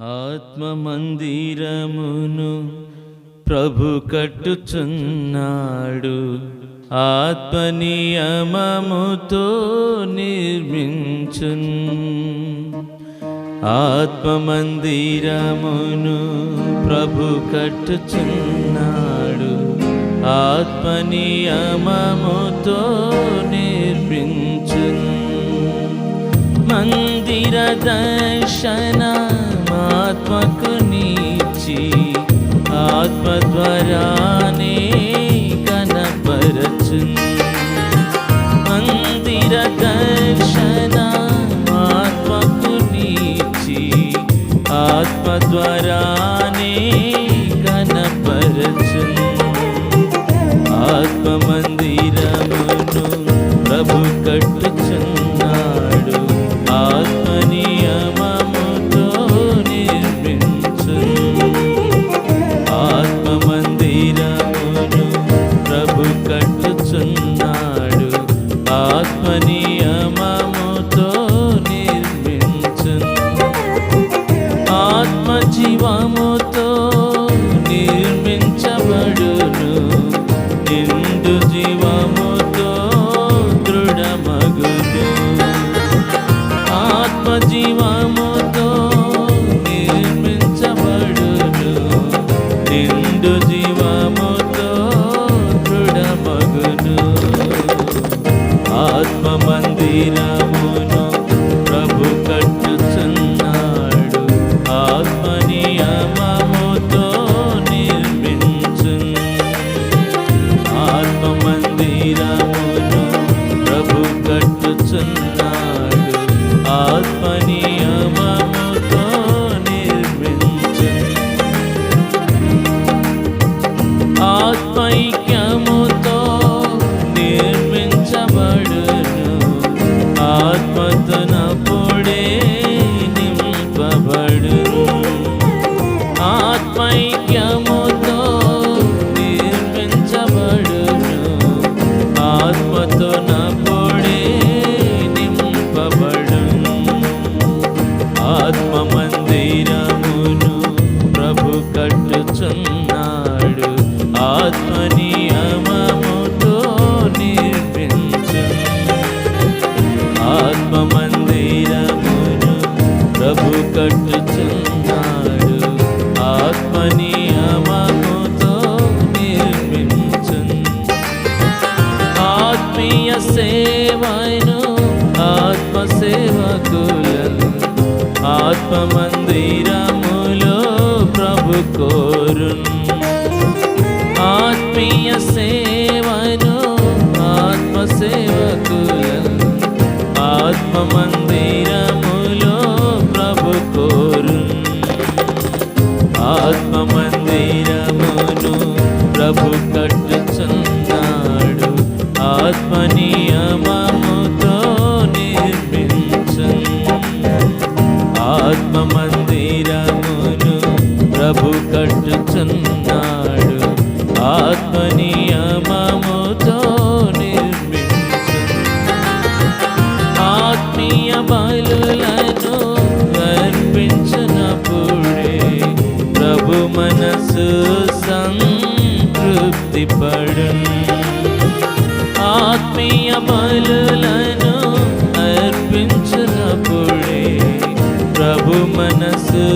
ఆత్మమందిరమును ప్రభు కట్టుచున్నాడు. ఆత్మనియమముతో నిర్మించున్. ఆత్మమందిరమును ప్రభు కట్టుచున్నాడు. ఆత్మనియమముతో నిర్మించున్. మందిర దర్శనా ఆత్మకు నీచి ఆత్మ ద్వారానే కనపరచు మందిర దర్శన ఆత్మకు నీచి ఆత్మ ద్వారానే కట్టుచున్నాడు ఆత్మనియమముతో నిర్మించు ఆత్మైక్యముతో నిర్మించబడును. ఆత్మతన పొడే నింపబడును. ఆత్మైక్యము ఆత్మ మందిరమును ప్రభు కట్టుచున్నాడు. ఆత్మ నియమముతో నిర్మించు. ఆత్మ మందిరమును ప్రభు కట్టుచున్నాడు. ఆత్మ నియమముతో నిర్మించు. ఆత్మీయ సేవను ఆత్మ సేవకులు ఆత్మ మందిరములో ప్రభు కోరును. మందిరమును ప్రభు కట్టుచున్నాడు. ఆత్మనియమముతో నిర్మించు ఆత్మీయ బలులను అర్పించినప్పుడే ప్రభు మనసు సంతృప్తి పడు ఆత్మీయ బలు మనసు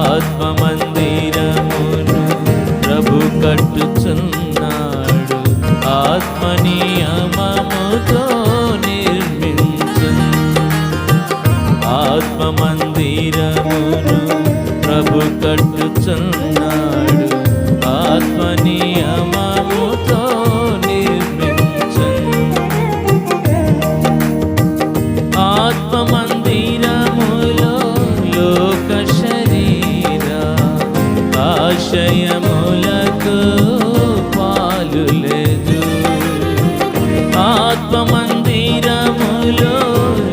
ఆత్మ మందిరమును ప్రభు కట్టుచున్నాడు. ఆత్మ నియమముతో నిర్మించు ఆత్మ మందిరమును ప్రభు కట్టుచున్నాడు. విషయములకు పాలు లేదు. ఆత్మ మందిరములో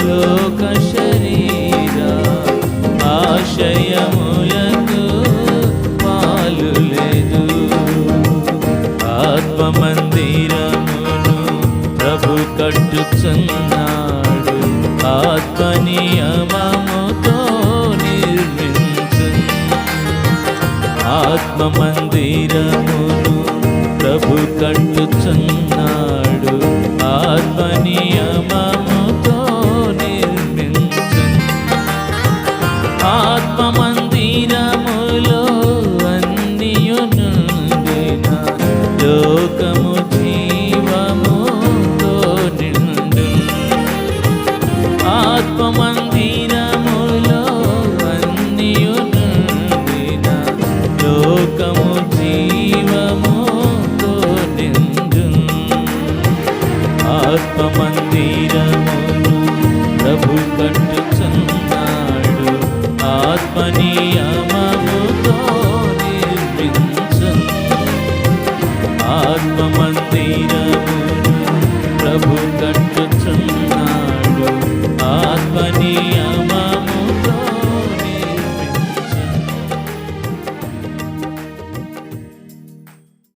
లోక శరీర ఆశయములకు పాలు లేదు. ఆత్మ మందిరమును ప్రభు కట్టుచున్నాడు. ఆత్మనియమముతో ఆత్మ మందిరమును ప్రభు కట్టుచున్నాడు ఆత్మ నియమముతో నిర్మించు ఆత్మ మందిరములో అన్నియును లోకము ప్రభు కట్టుచున్నాడు ఆత్మ నియమముతో నిర్మించు ఆత్మ మందిరమును ప్రభు కట్టుచున్నాడు